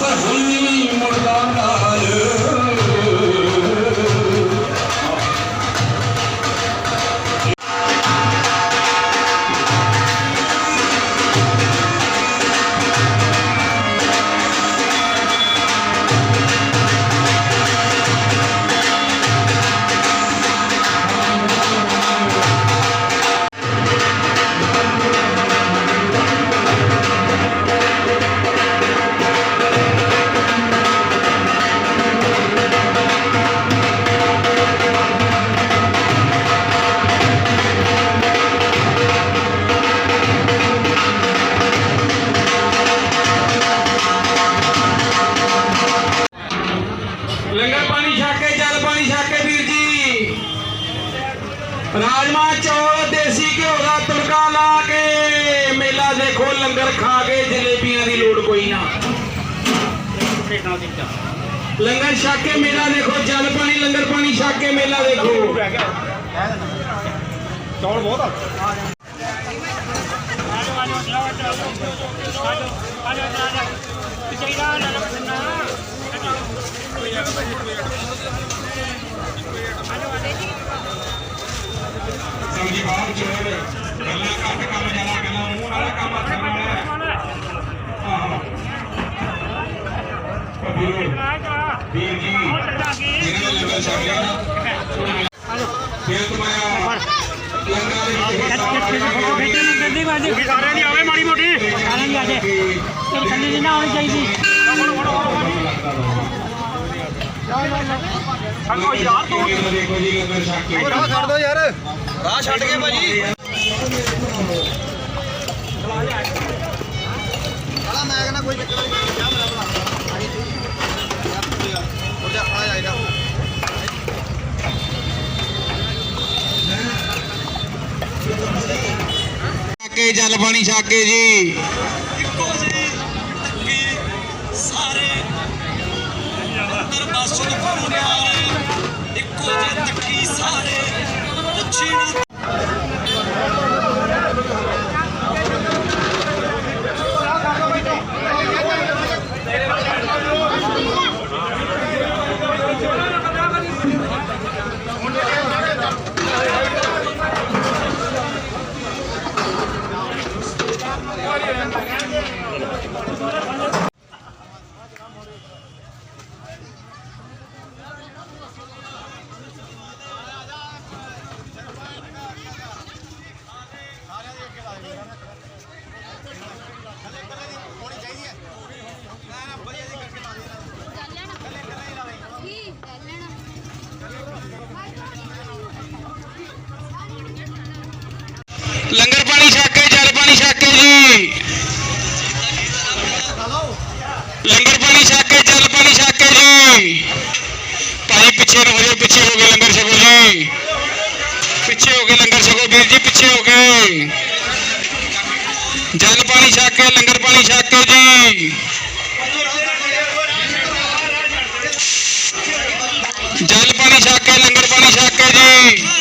ਪਰ ਹੁਣ ਨਾਲ। ਰਾਜਮਾ ਚੌਲ, ਦੇਸੀ ਘਿਓ ਦਾ ਤੜਕਾ ਲਾ ਕੇ ਮੇਲਾ ਦੇਖੋ, ਲੰਗਰ ਖਾ ਕੇ ਜਲੇਬੀਆਂ ਦੀ ਲੋੜ ਕੋਈ ਨਾ। ਲੰਗਰ ਛਕ ਕੇ ਮੇਲਾ ਦੇਖੋ, ਜਲ ਪਾਣੀ, ਲੰਗਰ ਪਾਣੀ ਛਕ ਕੇ ਮੇਲਾ ਦੇਖੋ। ਚੌਲ ਬਹੁਤ ਆ। ਸਮਝੀ ਵੀਰ ਵੀਰ ਜੀ ਜਿਹਨਾਂ ਲੰਗਰ ਛਕ ਲਿਆ ਨਾ ਲੰਗਰ ਦੇ ਵਿੱਚ ਸਾਰਿਆਂ ਦੀ ਆਵੇ ਮਾੜੀ ਮੋਟੀ ਸਾਰਿਆਂ ਦੀ ਆ ਜੇ ਥੱਲੇ ਨਹੀਂ ਨਾ ਆਉਣੀ ਚਾਹੀਦੀ ਸੰਗੋ ਯਾਰ ਤੂੰ ਦੇਖੋ ਜੀ ਲੰਗਰ ਛਕ ਕੇ ਰਾਹ ਛੱਡ ਦੋ ਯਾਰ ਰਾਹ ਛੱਡ ਕੇ ਭਾਜੀ। ਮੈਂ ਕਹਿੰਦਾ ਕੋਈ ਚੱਕਰ ਨਹੀਂ ਛਕ ਜਲ ਪਾਣੀ ਛਕ ਕੇ ਜੀ ਸਾਰੇ ਅੰਦਰ ਬਾਸੁਰ ਘੁੰਮਣੇ ਵਾਲੇ ਇੱਕੋ ਜਿਹੇ ਲੰਗਰ ਪਾਣੀ ਛਕ ਕੇ ਜਲ ਪਾਣੀ ਛਕ ਕੇ ਜੀ ਲੰਗਰ ਪਾਣੀ ਛਕ ਕੇ ਜਲ ਪਾਣੀ ਛਕ ਕੇ ਜੀ ਭਾਈ ਪਿੱਛੇ ਨੂੰ ਹੋ ਜਾਓ ਪਿੱਛੇ ਹੋ ਗਏ ਲੰਗਰ ਛਕੋ ਜੀ ਪਿੱਛੇ ਹੋ ਗਏ ਲੰਗਰ ਛਕੋ ਵੀਰ ਜੀ ਪਿੱਛੇ ਹੋ ਗਏ ਜਲ ਪਾਣੀ ਛਕ ਕੇ ਲੰਗਰ ਪਾਣੀ ਛਕ ਕੇ ਜੀ ਜਲ ਪਾਣੀ ਛਕ ਕੇ ਲੰਗਰ ਪਾਣੀ ਛਕ ਕੇ ਜੀ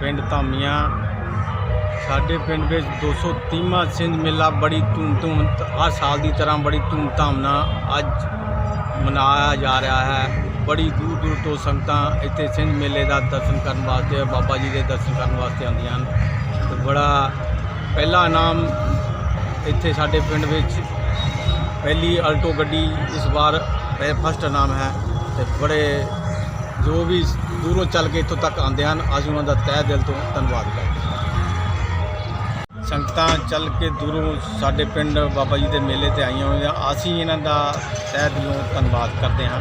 ਪਿੰਡ ਧਾਮੀਆਂ। ਸਾਡੇ ਪਿੰਡ ਵਿੱਚ 230ਵਾਂ ਸਿੰਧ ਮੇਲਾ ਬੜੀ ਧੂਮ ਧੂਮ ਹਰ ਸਾਲ ਦੀ ਤਰ੍ਹਾਂ ਬੜੀ ਧੂਮ ਧਾਮ ਨਾਲ ਅੱਜ ਮਨਾਇਆ ਜਾ ਰਿਹਾ ਹੈ। ਬੜੀ ਦੂਰ ਦੂਰ ਤੋਂ ਸੰਗਤਾਂ ਇੱਥੇ ਸਿੰਧ ਮੇਲੇ ਦਾ ਦਰਸ਼ਨ ਕਰਨ ਵਾਸਤੇ ਬਾਬਾ ਜੀ ਦੇ ਦਰਸ਼ਨ ਕਰਨ ਵਾਸਤੇ ਆਉਂਦੀਆਂ ਹਨ। ਤੇ ਬੜਾ ਪਹਿਲਾ ਇਨਾਮ ਇੱਥੇ ਸਾਡੇ ਪਿੰਡ ਵਿੱਚ ਪਹਿਲੀ ਅਲਟੋ ਗੱਡੀ ਇਸ ਵਾਰ ਫਸਟ ਇਨਾਮ ਹੈ। ਤੇ ਬੜੇ ਜੋ ਵੀ ਦੂਰੋਂ ਚੱਲ ਕੇ ਇੱਥੋਂ ਤੱਕ ਆਉਂਦੇ ਹਨ ਅਸੀਂ ਉਹਨਾਂ ਦਾ ਤਹਿ ਦਿਲ ਤੋਂ ਧੰਨਵਾਦ ਕਰਦੇ ਹਾਂ। ਸੰਗਤਾਂ ਚੱਲ ਕੇ ਦੂਰੋਂ ਸਾਡੇ ਪਿੰਡ ਬਾਬਾ ਜੀ ਦੇ ਮੇਲੇ ਤੇ ਆਈਆਂ ਹੋਈਆਂ, ਅਸੀਂ ਇਹਨਾਂ ਦਾ ਤਹਿ ਦਿਲੋਂ ਧੰਨਵਾਦ ਕਰਦੇ ਹਾਂ।